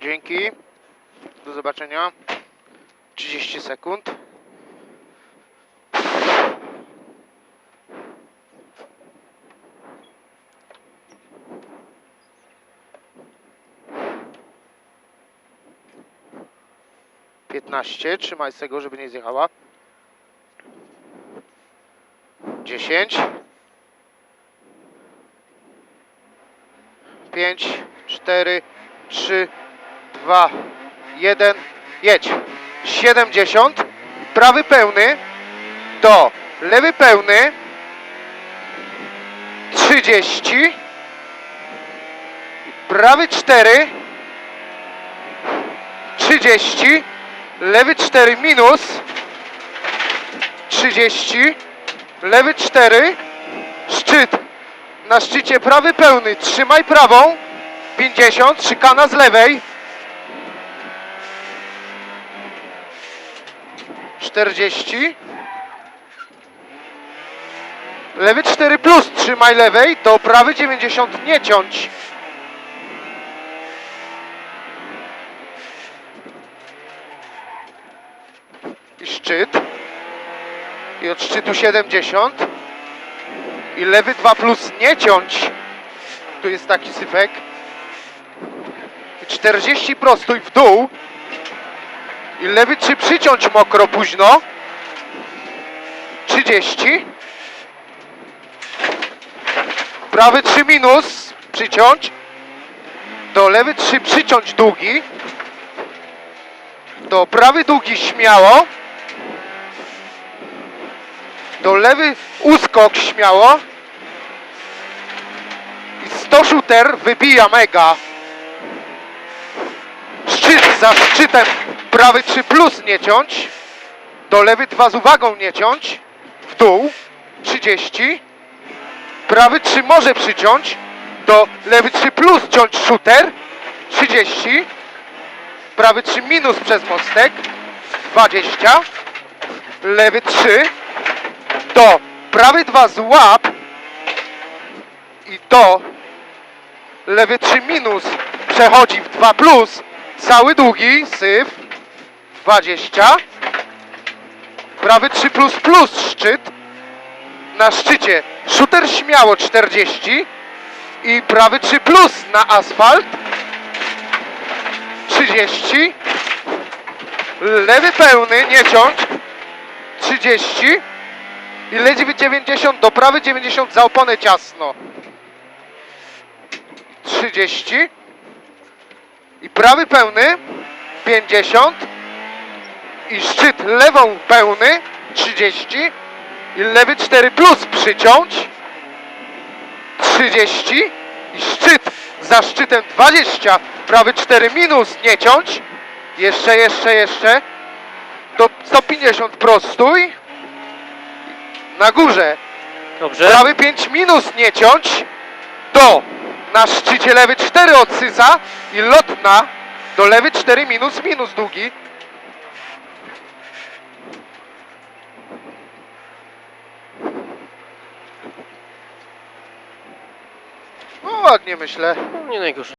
Dzięki. Do zobaczenia. 30 sekund. Piętnaście, trzymaj z tego, żeby nie zjechała. Dziesięć. Pięć, cztery, trzy, dwa, jeden. Jedź. Siedemdziesiąt. Prawy pełny. Do lewy pełny. Trzydzieści. Prawy cztery. Trzydzieści. Lewy cztery minus. Trzydzieści. Lewy cztery. Szczyt. Na szczycie prawy pełny. Trzymaj prawą. 50. Szykana z lewej. 40. Lewy 4 plus. Trzymaj lewej. Do prawy 90. Nie ciąć. I szczyt. I od szczytu 70. I lewy 2 plus nie ciąć. Tu jest taki sypek. I 40 prostuj w dół. I lewy 3 przyciąć mokro późno. 30. Prawy 3 minus. Przyciąć. Do lewy 3 przyciąć długi. Do prawy długi śmiało. Do lewy uskok śmiało. I 100 shooter wybija mega. Szczyt za szczytem. Prawy 3 plus nie ciąć. Do lewy 2 z uwagą nie ciąć. W dół. 30. Prawy 3 może przyciąć. Do lewy 3 plus ciąć shooter. 30. Prawy 3 minus przez mostek. 20. Lewy 3 do prawy 2 złap i do lewy 3 minus przechodzi w 2 plus cały długi syf 20 prawy 3 plus plus szczyt. Na szczycie shooter śmiało 40 i prawy 3 plus na asfalt 30 lewy pełny nie ciąć 30 i lewy 90 do prawy 90 za oponę ciasno. 30 i prawy pełny 50 i szczyt lewą pełny 30 i lewy 4 plus przyciąć 30 i szczyt za szczytem 20 prawy 4 minus nie ciąć jeszcze, jeszcze, jeszcze do 150 prostuj na górze. Dobrze. Prawy 5 minus nie ciąć. Do. Na szczycie lewy 4 odsysa. I lotna. Do lewy 4 minus minus długi. No ładnie myślę. Nie najgorzej.